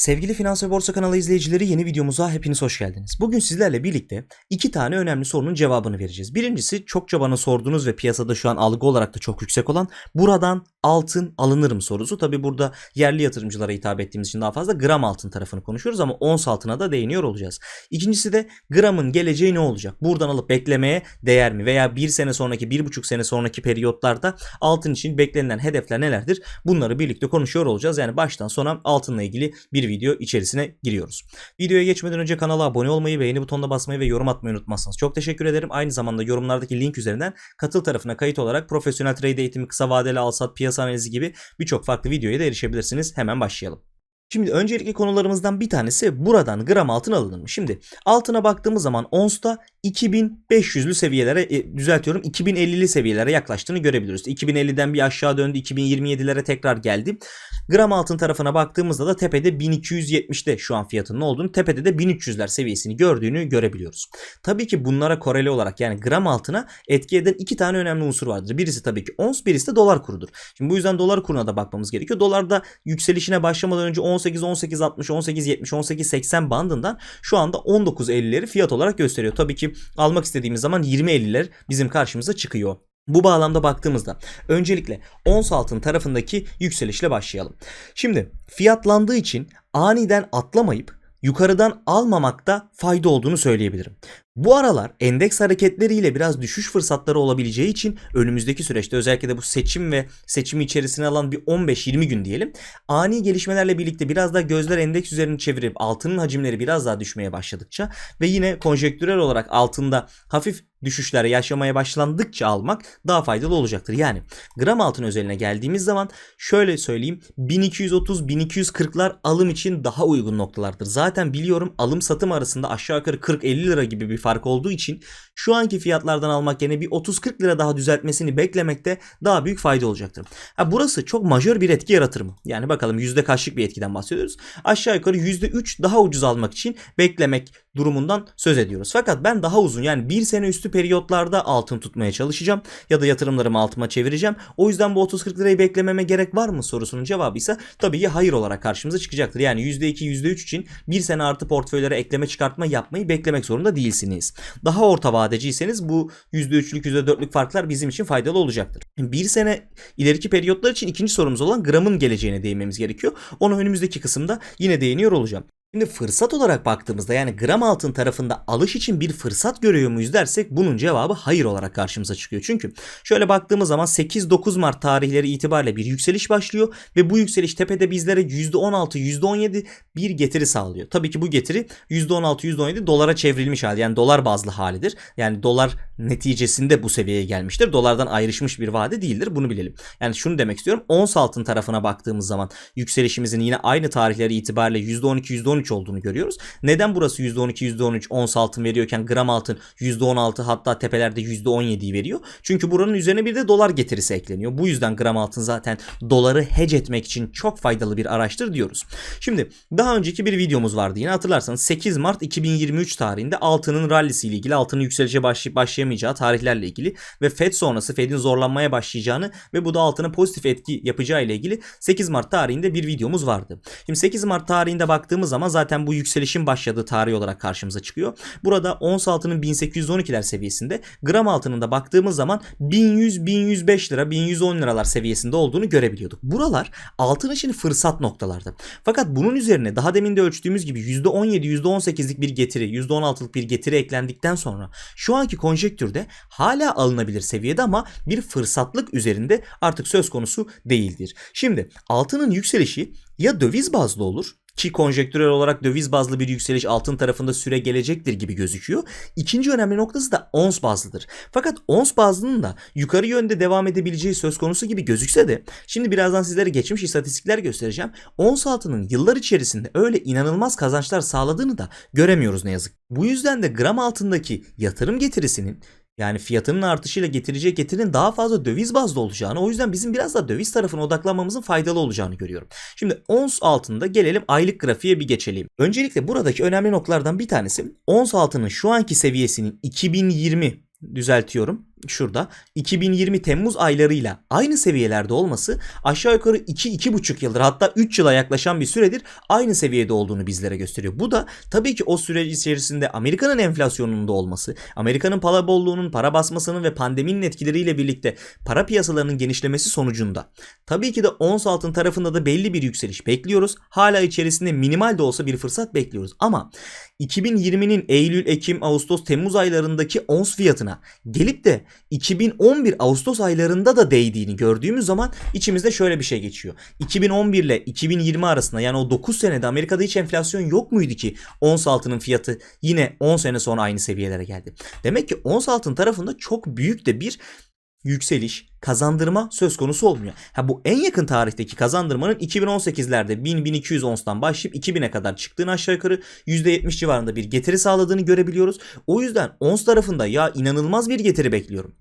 Sevgili Finans ve Borsa kanalı izleyicileri yeni videomuza hepiniz hoş geldiniz. Bugün sizlerle birlikte iki tane önemli sorunun cevabını vereceğiz. Birincisi çokça bana sorduğunuz ve piyasada şu an algı olarak da çok yüksek olan buradan altın alınır mı sorusu. Tabi burada yerli yatırımcılara hitap ettiğimiz için daha fazla gram altın tarafını konuşuyoruz ama ons altına da değiniyor olacağız. İkincisi de gramın geleceği ne olacak? Buradan alıp beklemeye değer mi? Veya bir sene sonraki, bir buçuk sene sonraki periyotlarda altın için beklenilen hedefler nelerdir? Bunları birlikte konuşuyor olacağız. Yani baştan sona altınla ilgili bir video içerisine giriyoruz. Videoya geçmeden önce kanala abone olmayı, beğeni butonuna basmayı ve yorum atmayı unutmazsanız çok teşekkür ederim. Aynı zamanda yorumlardaki link üzerinden katıl tarafına kayıt olarak profesyonel trade eğitimi, kısa vadeli alsat, piyasa analizi gibi birçok farklı videoya da erişebilirsiniz. Hemen başlayalım. Şimdi öncelikli konularımızdan bir tanesi buradan gram altın alınır mı? Şimdi altına baktığımız zaman onsta 2500'lü seviyelere e, düzeltiyorum 2050'li seviyelere yaklaştığını görebiliyoruz. 2050'den bir aşağı döndü 2027'lere tekrar geldi. Gram altın tarafına baktığımızda da tepede 1270'te şu an fiyatının olduğunu tepede de 1300'ler seviyesini gördüğünü görebiliyoruz. Tabii ki bunlara koreli olarak yani gram altına etki eden iki tane önemli unsur vardır. Birisi tabii ki ons birisi de dolar kurudur. Şimdi bu yüzden dolar kuruna da bakmamız gerekiyor. Dolarda yükselişine başlamadan önce 18 18 60 18 70 18 80 bandından şu anda 19 50'leri fiyat olarak gösteriyor. Tabii ki almak istediğimiz zaman 20 50'ler bizim karşımıza çıkıyor. Bu bağlamda baktığımızda öncelikle ons altın tarafındaki yükselişle başlayalım. Şimdi fiyatlandığı için aniden atlamayıp yukarıdan almamakta fayda olduğunu söyleyebilirim. Bu aralar endeks hareketleriyle biraz düşüş fırsatları olabileceği için önümüzdeki süreçte özellikle de bu seçim ve seçimi içerisine alan bir 15-20 gün diyelim ani gelişmelerle birlikte biraz daha gözler endeks üzerine çevirip altının hacimleri biraz daha düşmeye başladıkça ve yine konjektürel olarak altında hafif düşüşler yaşamaya başlandıkça almak daha faydalı olacaktır. Yani gram altın özeline geldiğimiz zaman şöyle söyleyeyim 1230-1240'lar alım için daha uygun noktalardır. Zaten biliyorum alım satım arasında aşağı yukarı 40-50 lira gibi bir fark olduğu için şu anki fiyatlardan almak yerine bir 30-40 lira daha düzeltmesini beklemekte daha büyük fayda olacaktır. Ha burası çok majör bir etki yaratır mı? Yani bakalım yüzde kaçlık bir etkiden bahsediyoruz. Aşağı yukarı %3 daha ucuz almak için beklemek durumundan söz ediyoruz. Fakat ben daha uzun yani bir sene üstü periyotlarda altın tutmaya çalışacağım ya da yatırımlarımı altıma çevireceğim. O yüzden bu 30-40 lirayı beklememe gerek var mı sorusunun cevabı ise tabii ki hayır olarak karşımıza çıkacaktır. Yani %2 %3 için bir sene artı portföylere ekleme çıkartma yapmayı beklemek zorunda değilsiniz. Daha orta vadeciyseniz bu %3'lük %4'lük farklar bizim için faydalı olacaktır. Bir sene ileriki periyotlar için ikinci sorumuz olan gramın geleceğine değinmemiz gerekiyor. Onu önümüzdeki kısımda yine değiniyor olacağım. Şimdi fırsat olarak baktığımızda yani gram altın tarafında alış için bir fırsat görüyor muyuz dersek bunun cevabı hayır olarak karşımıza çıkıyor. Çünkü şöyle baktığımız zaman 8-9 Mart tarihleri itibariyle bir yükseliş başlıyor ve bu yükseliş tepede bizlere %16 %17 bir getiri sağlıyor. Tabii ki bu getiri %16 %17 dolara çevrilmiş hali yani dolar bazlı halidir. Yani dolar neticesinde bu seviyeye gelmiştir. Dolardan ayrışmış bir vade değildir. Bunu bilelim. Yani şunu demek istiyorum. Ons altın tarafına baktığımız zaman yükselişimizin yine aynı tarihleri itibariyle %12 %13 olduğunu görüyoruz. Neden burası %12 %13 ons altın veriyorken gram altın %16 hatta tepelerde %17'yi veriyor? Çünkü buranın üzerine bir de dolar getirisi ekleniyor. Bu yüzden gram altın zaten doları hedge etmek için çok faydalı bir araçtır diyoruz. Şimdi daha önceki bir videomuz vardı yine hatırlarsanız 8 Mart 2023 tarihinde altının rallisi ile ilgili altının yükselişe başlayıp başlayamayacağı tarihlerle ilgili ve Fed sonrası Fed'in zorlanmaya başlayacağını ve bu da altına pozitif etki yapacağı ile ilgili 8 Mart tarihinde bir videomuz vardı. Şimdi 8 Mart tarihinde baktığımız zaman zaten bu yükselişin başladığı tarih olarak karşımıza çıkıyor. Burada ons altının 1812'ler seviyesinde gram altının da baktığımız zaman 1100-1105 lira 1110 liralar seviyesinde olduğunu görebiliyorduk. Buralar altın için fırsat noktalardı. Fakat bunun üzerine daha demin de ölçtüğümüz gibi %17 %18'lik bir getiri %16'lık bir getiri eklendikten sonra şu anki konjektürde hala alınabilir seviyede ama bir fırsatlık üzerinde artık söz konusu değildir. Şimdi altının yükselişi ya döviz bazlı olur ki konjektürel olarak döviz bazlı bir yükseliş altın tarafında süre gelecektir gibi gözüküyor. İkinci önemli noktası da ons bazlıdır. Fakat ons bazlının da yukarı yönde devam edebileceği söz konusu gibi gözükse de şimdi birazdan sizlere geçmiş istatistikler göstereceğim. Ons altının yıllar içerisinde öyle inanılmaz kazançlar sağladığını da göremiyoruz ne yazık. Bu yüzden de gram altındaki yatırım getirisinin yani fiyatının artışıyla getirecek getirinin daha fazla döviz bazlı olacağını o yüzden bizim biraz da döviz tarafına odaklanmamızın faydalı olacağını görüyorum. Şimdi ons altında gelelim aylık grafiğe bir geçelim. Öncelikle buradaki önemli noktalardan bir tanesi ons altının şu anki seviyesinin 2020 düzeltiyorum. Şurada 2020 Temmuz aylarıyla aynı seviyelerde olması aşağı yukarı 2-2,5 yıldır hatta 3 yıla yaklaşan bir süredir aynı seviyede olduğunu bizlere gösteriyor. Bu da tabii ki o süreç içerisinde Amerika'nın enflasyonunun da olması, Amerika'nın para bolluğunun, para basmasının ve pandeminin etkileriyle birlikte para piyasalarının genişlemesi sonucunda. Tabii ki de ons altın tarafında da belli bir yükseliş bekliyoruz. Hala içerisinde minimal de olsa bir fırsat bekliyoruz. Ama 2020'nin Eylül, Ekim, Ağustos, Temmuz aylarındaki ons fiyatına gelip de 2011 Ağustos aylarında da değdiğini gördüğümüz zaman içimizde şöyle bir şey geçiyor. 2011 ile 2020 arasında yani o 9 senede Amerika'da hiç enflasyon yok muydu ki ons altının fiyatı yine 10 sene sonra aynı seviyelere geldi. Demek ki ons altın tarafında çok büyük de bir yükseliş, kazandırma söz konusu olmuyor. Ha bu en yakın tarihteki kazandırmanın 2018'lerde 1000-1200 onstan başlayıp 2000'e kadar çıktığını aşağı yukarı %70 civarında bir getiri sağladığını görebiliyoruz. O yüzden ons tarafında ya inanılmaz bir getiri bekliyorum.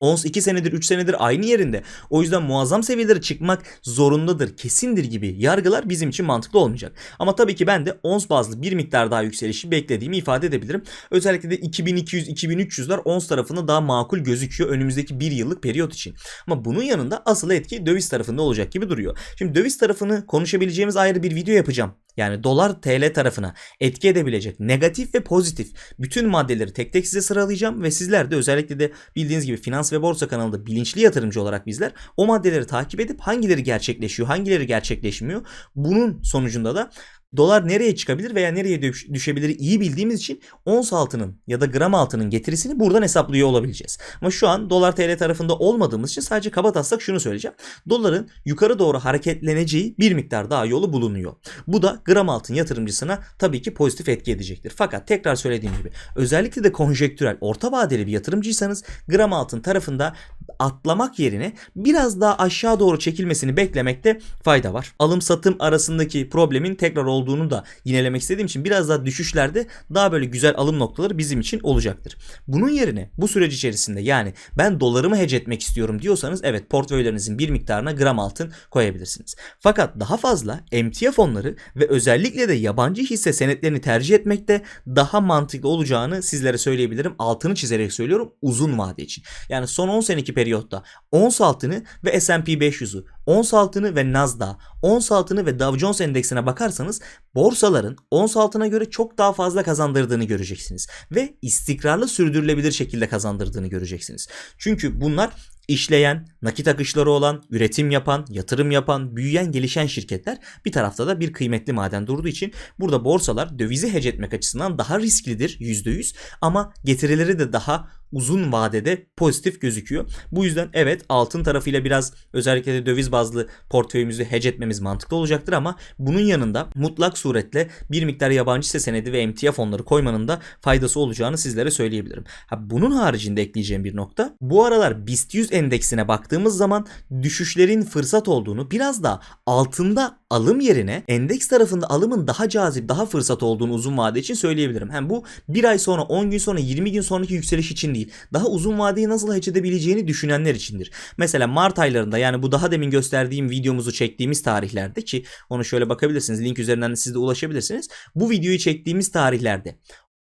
Ons 2 senedir 3 senedir aynı yerinde. O yüzden muazzam seviyelere çıkmak zorundadır, kesindir gibi yargılar bizim için mantıklı olmayacak. Ama tabii ki ben de ons bazlı bir miktar daha yükselişi beklediğimi ifade edebilirim. Özellikle de 2200-2300'ler ons tarafında daha makul gözüküyor önümüzdeki bir yıllık periyot için. Ama bunun yanında asıl etki döviz tarafında olacak gibi duruyor. Şimdi döviz tarafını konuşabileceğimiz ayrı bir video yapacağım. Yani dolar TL tarafına etki edebilecek negatif ve pozitif bütün maddeleri tek tek size sıralayacağım ve sizler de özellikle de bildiğiniz gibi finans ve borsa kanalında bilinçli yatırımcı olarak bizler o maddeleri takip edip hangileri gerçekleşiyor, hangileri gerçekleşmiyor. Bunun sonucunda da dolar nereye çıkabilir veya nereye düş- düşebilir iyi bildiğimiz için ons altının ya da gram altının getirisini buradan hesaplıyor olabileceğiz. Ama şu an dolar TL tarafında olmadığımız için sadece kaba taslak şunu söyleyeceğim. Doların yukarı doğru hareketleneceği bir miktar daha yolu bulunuyor. Bu da gram altın yatırımcısına tabii ki pozitif etki edecektir. Fakat tekrar söylediğim gibi özellikle de konjektürel orta vadeli bir yatırımcıysanız gram altın tarafında atlamak yerine biraz daha aşağı doğru çekilmesini beklemekte fayda var. Alım satım arasındaki problemin tekrar olduğunu da yinelemek istediğim için biraz daha düşüşlerde daha böyle güzel alım noktaları bizim için olacaktır. Bunun yerine bu süreç içerisinde yani ben dolarımı hedge etmek istiyorum diyorsanız evet portföylerinizin bir miktarına gram altın koyabilirsiniz. Fakat daha fazla emtia fonları ve özellikle de yabancı hisse senetlerini tercih etmekte daha mantıklı olacağını sizlere söyleyebilirim. Altını çizerek söylüyorum uzun vade için. Yani son 10 seneki periyotta ons altını ve S&P 500'ü, ons altını ve Nasdaq, ons altını ve Dow Jones endeksine bakarsanız borsaların ons altına göre çok daha fazla kazandırdığını göreceksiniz ve istikrarlı sürdürülebilir şekilde kazandırdığını göreceksiniz. Çünkü bunlar işleyen, nakit akışları olan, üretim yapan, yatırım yapan, büyüyen, gelişen şirketler bir tarafta da bir kıymetli maden durduğu için burada borsalar dövizi hedge etmek açısından daha risklidir %100 ama getirileri de daha uzun vadede pozitif gözüküyor. Bu yüzden evet altın tarafıyla biraz özellikle de döviz bazlı portföyümüzü hedge etmemiz mantıklı olacaktır ama bunun yanında mutlak suretle bir miktar yabancı hisse senedi ve emtia fonları koymanın da faydası olacağını sizlere söyleyebilirim. Ha, bunun haricinde ekleyeceğim bir nokta bu aralar BIST 100 endeksine baktığımız zaman düşüşlerin fırsat olduğunu biraz da altında alım yerine endeks tarafında alımın daha cazip daha fırsat olduğunu uzun vade için söyleyebilirim. Hem bu bir ay sonra 10 gün sonra 20 gün sonraki yükseliş için değil daha uzun vadeyi nasıl hedge edebileceğini düşünenler içindir. Mesela Mart aylarında yani bu daha demin gösterdiğim videomuzu çektiğimiz tarihlerde ki onu şöyle bakabilirsiniz link üzerinden de siz de ulaşabilirsiniz. Bu videoyu çektiğimiz tarihlerde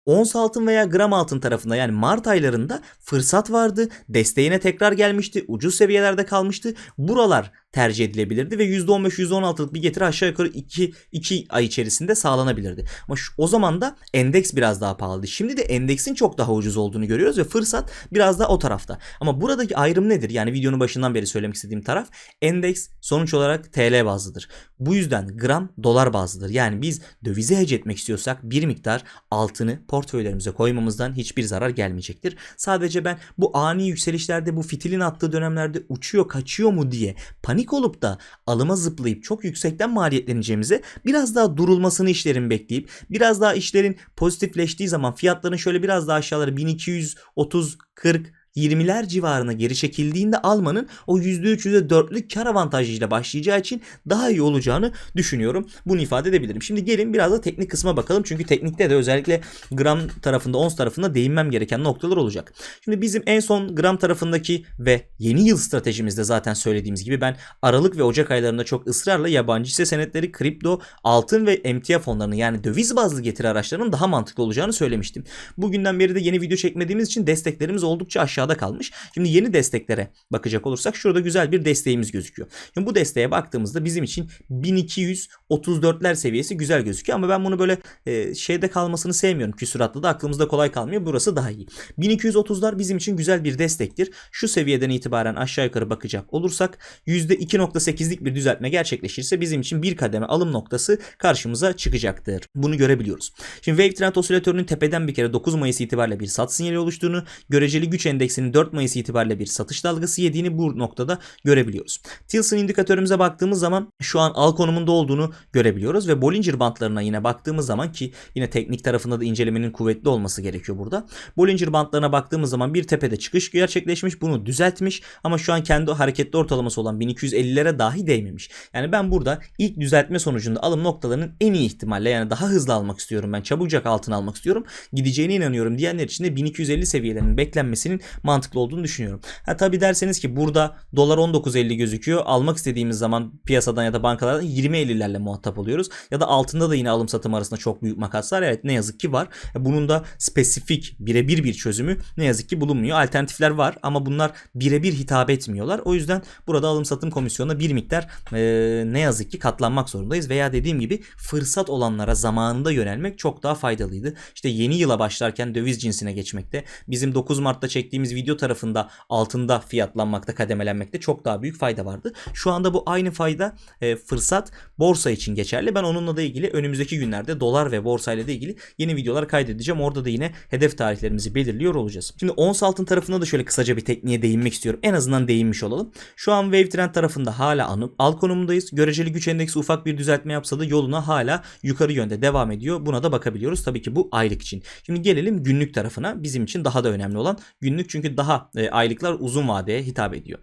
ons altın veya gram altın tarafında yani Mart aylarında fırsat vardı. Desteğine tekrar gelmişti. Ucuz seviyelerde kalmıştı. Buralar tercih edilebilirdi ve %15-%16'lık bir getiri aşağı yukarı 2, 2 ay içerisinde sağlanabilirdi. Ama şu, o zaman da endeks biraz daha pahalıydı. Şimdi de endeksin çok daha ucuz olduğunu görüyoruz ve fırsat biraz daha o tarafta. Ama buradaki ayrım nedir? Yani videonun başından beri söylemek istediğim taraf endeks sonuç olarak TL bazlıdır. Bu yüzden gram dolar bazlıdır. Yani biz dövize hedge etmek istiyorsak bir miktar altını portföylerimize koymamızdan hiçbir zarar gelmeyecektir. Sadece ben bu ani yükselişlerde bu fitilin attığı dönemlerde uçuyor kaçıyor mu diye panik olup da alıma zıplayıp çok yüksekten maliyetleneceğimize biraz daha durulmasını işlerin bekleyip biraz daha işlerin pozitifleştiği zaman fiyatların şöyle biraz daha aşağıları 1230 40 20'ler civarına geri çekildiğinde almanın o %3 %4'lük kar avantajıyla başlayacağı için daha iyi olacağını düşünüyorum. Bunu ifade edebilirim. Şimdi gelin biraz da teknik kısma bakalım. Çünkü teknikte de özellikle gram tarafında, ons tarafında değinmem gereken noktalar olacak. Şimdi bizim en son gram tarafındaki ve yeni yıl stratejimizde zaten söylediğimiz gibi ben Aralık ve Ocak aylarında çok ısrarla yabancı hisse senetleri, kripto, altın ve emtia fonlarını yani döviz bazlı getiri araçlarının daha mantıklı olacağını söylemiştim. Bugünden beri de yeni video çekmediğimiz için desteklerimiz oldukça aşağıda aşağıda kalmış. Şimdi yeni desteklere bakacak olursak şurada güzel bir desteğimiz gözüküyor. Şimdi bu desteğe baktığımızda bizim için 1234'ler seviyesi güzel gözüküyor ama ben bunu böyle e, şeyde kalmasını sevmiyorum. Küsuratlı da aklımızda kolay kalmıyor. Burası daha iyi. 1230'lar bizim için güzel bir destektir. Şu seviyeden itibaren aşağı yukarı bakacak olursak %2.8'lik bir düzeltme gerçekleşirse bizim için bir kademe alım noktası karşımıza çıkacaktır. Bunu görebiliyoruz. Şimdi Wave Trend osilatörünün tepeden bir kere 9 Mayıs itibariyle bir sat sinyali oluştuğunu, göreceli güç endeksinin 4 Mayıs itibariyle bir satış dalgası yediğini bu noktada görebiliyoruz. Tilson indikatörümüze baktığımız zaman şu an al konumunda olduğunu görebiliyoruz ve Bollinger bantlarına yine baktığımız zaman ki yine teknik tarafında da incelemenin kuvvetli olması gerekiyor burada. Bollinger bantlarına baktığımız zaman bir tepede çıkış gerçekleşmiş, bunu düzeltmiş ama şu an kendi hareketli ortalaması olan 1250'lere dahi değmemiş. Yani ben burada ilk düzeltme sonucunda alım noktalarının en iyi ihtimalle yani daha hızlı almak istiyorum ben çabucak altın almak istiyorum gideceğine inanıyorum diyenler için de 1250 seviyelerinin beklenmesinin mantıklı olduğunu düşünüyorum. Ha tabi derseniz ki burada dolar 19.50 gözüküyor almak istediğimiz zaman piyasadan ya da bankalardan 20.50'lerle muhatap oluyoruz ya da altında da yine alım satım arasında çok büyük makaslar evet ne yazık ki var. Bunun da spesifik birebir bir çözümü ne yazık ki bulunmuyor. Alternatifler var ama bunlar birebir hitap etmiyorlar. O yüzden burada alım satım komisyonuna bir miktar e, ne yazık ki katlanmak zorundayız veya dediğim gibi fırsat olanlara zamanında yönelmek çok daha faydalıydı. İşte yeni yıla başlarken döviz cinsine geçmekte, bizim 9 Mart'ta çektiğimiz video tarafında altında fiyatlanmakta, kademelenmekte çok daha büyük fayda vardı. Şu anda bu aynı fayda e, fırsat borsa için geçerli. Ben onunla da ilgili önümüzdeki günlerde dolar ve borsa ile ilgili yeni videolar kaydedeceğim. Orada da yine hedef tarihlerimizi belirliyor olacağız. Şimdi ons altın tarafında da şöyle kısaca bir tekniğe değinmek istiyorum. En azından değinmiş olalım. Şu an Wave Trend tarafında hala anıp al konumundayız. Göreceli güç endeksi ufak bir düzeltme yapsa da yoluna hala yukarı yönde devam ediyor. Buna da bakabiliyoruz. Tabii ki bu aylık için. Şimdi gelelim günlük tarafına. Bizim için daha da önemli olan günlük çünkü daha e, aylıklar uzun vadeye hitap ediyor.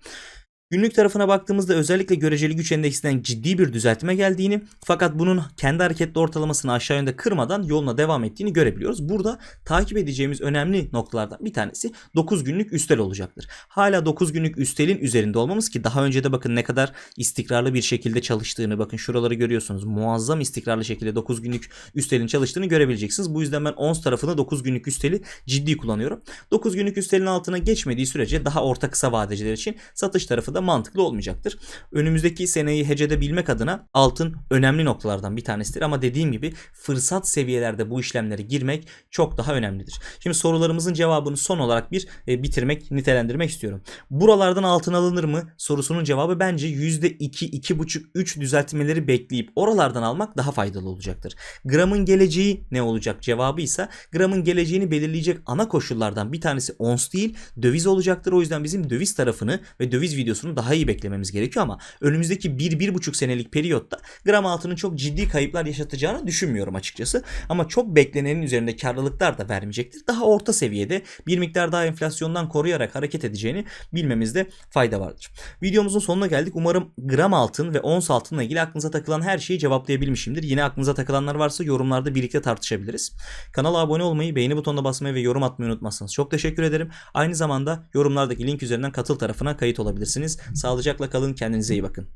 Günlük tarafına baktığımızda özellikle göreceli güç endeksinden ciddi bir düzeltme geldiğini fakat bunun kendi hareketli ortalamasını aşağı yönde kırmadan yoluna devam ettiğini görebiliyoruz. Burada takip edeceğimiz önemli noktalardan bir tanesi 9 günlük üstel olacaktır. Hala 9 günlük üstelin üzerinde olmamız ki daha önce de bakın ne kadar istikrarlı bir şekilde çalıştığını bakın şuraları görüyorsunuz. Muazzam istikrarlı şekilde 9 günlük üstelin çalıştığını görebileceksiniz. Bu yüzden ben ons tarafında 9 günlük üsteli ciddi kullanıyorum. 9 günlük üstelin altına geçmediği sürece daha orta kısa vadeciler için satış tarafı da mantıklı olmayacaktır. Önümüzdeki seneyi hecedebilmek adına altın önemli noktalardan bir tanesidir ama dediğim gibi fırsat seviyelerde bu işlemlere girmek çok daha önemlidir. Şimdi sorularımızın cevabını son olarak bir e, bitirmek, nitelendirmek istiyorum. Buralardan altın alınır mı sorusunun cevabı bence %2, 2,5, 3 düzeltmeleri bekleyip oralardan almak daha faydalı olacaktır. Gramın geleceği ne olacak cevabı ise gramın geleceğini belirleyecek ana koşullardan bir tanesi ons değil döviz olacaktır. O yüzden bizim döviz tarafını ve döviz videosunu daha iyi beklememiz gerekiyor ama önümüzdeki 1-1,5 senelik periyotta gram altının çok ciddi kayıplar yaşatacağını düşünmüyorum açıkçası. Ama çok beklenenin üzerinde karlılıklar da vermeyecektir. Daha orta seviyede bir miktar daha enflasyondan koruyarak hareket edeceğini bilmemizde fayda vardır. Videomuzun sonuna geldik. Umarım gram altın ve ons altınla ilgili aklınıza takılan her şeyi cevaplayabilmişimdir. Yine aklınıza takılanlar varsa yorumlarda birlikte tartışabiliriz. Kanala abone olmayı, beğeni butonuna basmayı ve yorum atmayı unutmazsanız çok teşekkür ederim. Aynı zamanda yorumlardaki link üzerinden katıl tarafına kayıt olabilirsiniz. Sağlıcakla kalın, kendinize iyi bakın.